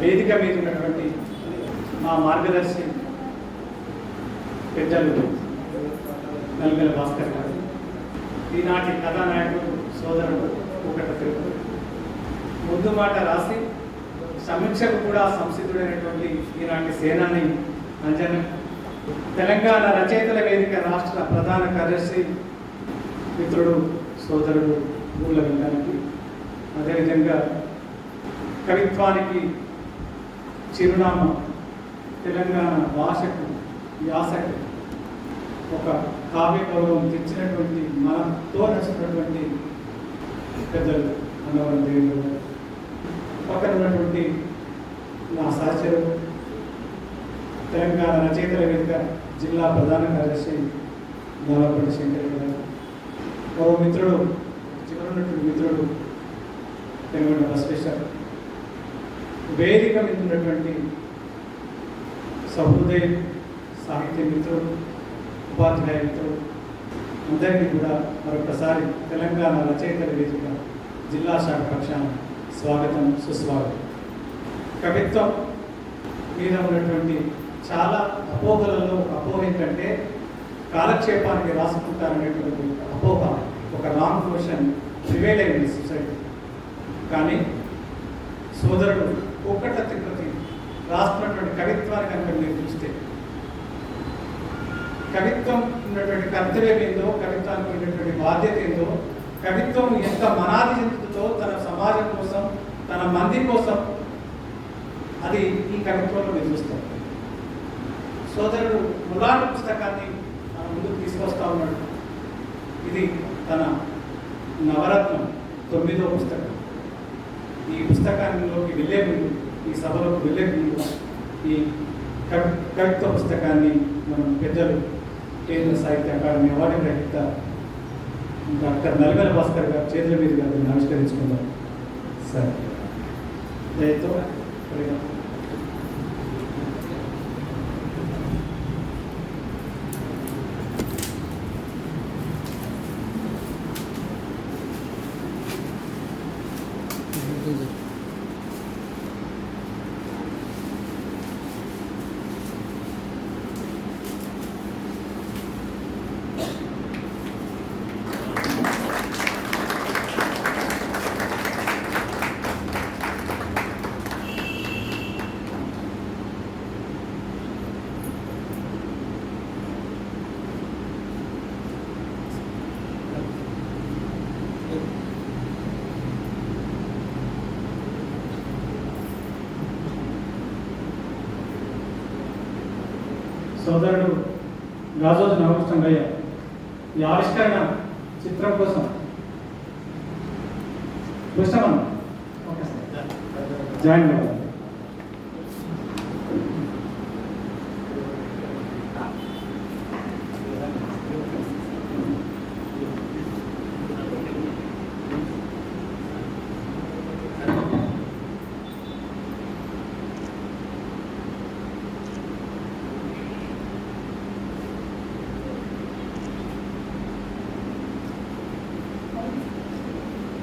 వేదిక మీద ఉన్నటువంటి మా మార్గదర్శి పెద్దలు నల్గల భాస్కర్ గారు ఈనాటి కథానాయకుడు సోదరుడు ఒకట తెలుగు ముందు మాట రాసి సమీక్షకు కూడా సంసిద్ధుడైనటువంటి ఈనాటి సేనాని అంజన్ తెలంగాణ రచయితల వేదిక రాష్ట్ర ప్రధాన కార్యదర్శి మిత్రుడు సోదరుడు ఊళ్ళ విందానికి అదేవిధంగా కవిత్వానికి చిరునామా తెలంగాణ భాషకు యాసకు ఒక కావ్య గౌరవం తెచ్చినటువంటి మనతో నచ్చినటువంటి పెద్దలు అన్నవరం దేవుడు పక్కన ఉన్నటువంటి నా సహచరు తెలంగాణ రచయితల వేదిక జిల్లా ప్రధాన కార్యదర్శి దాదాపల్లి శంకర్ గారు. మరో మిత్రుడు చివరున్నటువంటి మిత్రుడు తెలంగాణ బసవేశ్వర్. వేదిక మీద ఉన్నటువంటి సాహిత్య మిత్రుడు ఉపాధ్యాయ మిత్రుడు అందరినీ కూడా మరొకసారి తెలంగాణ రచయితల వేదిక జిల్లా శాఖ పక్షాన స్వాగతం సుస్వాగతం. కవిత్వం మీద ఉన్నటువంటి చాలా అపోహలలో ఒక అపోహ ఏంటంటే కాలక్షేపానికి రాసుకుంటారనేటువంటి అపోహ ఒక రాంగ్ క్వశ్చన్ ప్రివేల్ అయింది సొసైటీ. కానీ సోదరుడు ఒక్కట తిరుపతి రాస్తున్నటువంటి కవిత్వాన్ని కనుక మీరు చూస్తే. కవిత్వం ఉన్నటువంటి కర్తవ్యం ఏందో కవిత్వానికి ఉన్నటువంటి బాధ్యత ఏందో కవిత్వం ఎంత మనాది చెందుతుందో తన సమాజం కోసం తన మంది కోసం అది ఈ కవిత్వంలో మీరు చూస్తాం. సోదరుడు ములాడు పుస్తకాన్ని మన ముందుకు తీసుకొస్తా ఉన్నాడు. ఇది తన నవరత్నం తొమ్మిదో పుస్తకం. ఈ పుస్తకాలలోకి వెళ్ళే ముందు ఈ సభలోకి వెళ్ళే ముందు ఈ కవిత్వ పుస్తకాన్ని మనం పెద్దలు కేంద్ర సాహిత్య అకాడమీ అవార్డు గ్రహీత డాక్టర్ నల్గల భాస్కర్ గారు చేతుల మీదుగా దీన్ని ఆవిష్కరించుకుందాం. సరే దయతో సోదరుడు రాజోజు నవకృష్ణయ్య ఈ ఆవిష్కరణ చిత్రం కోసం. కృష్ణమన్. జాయిన్ అవ్వాలి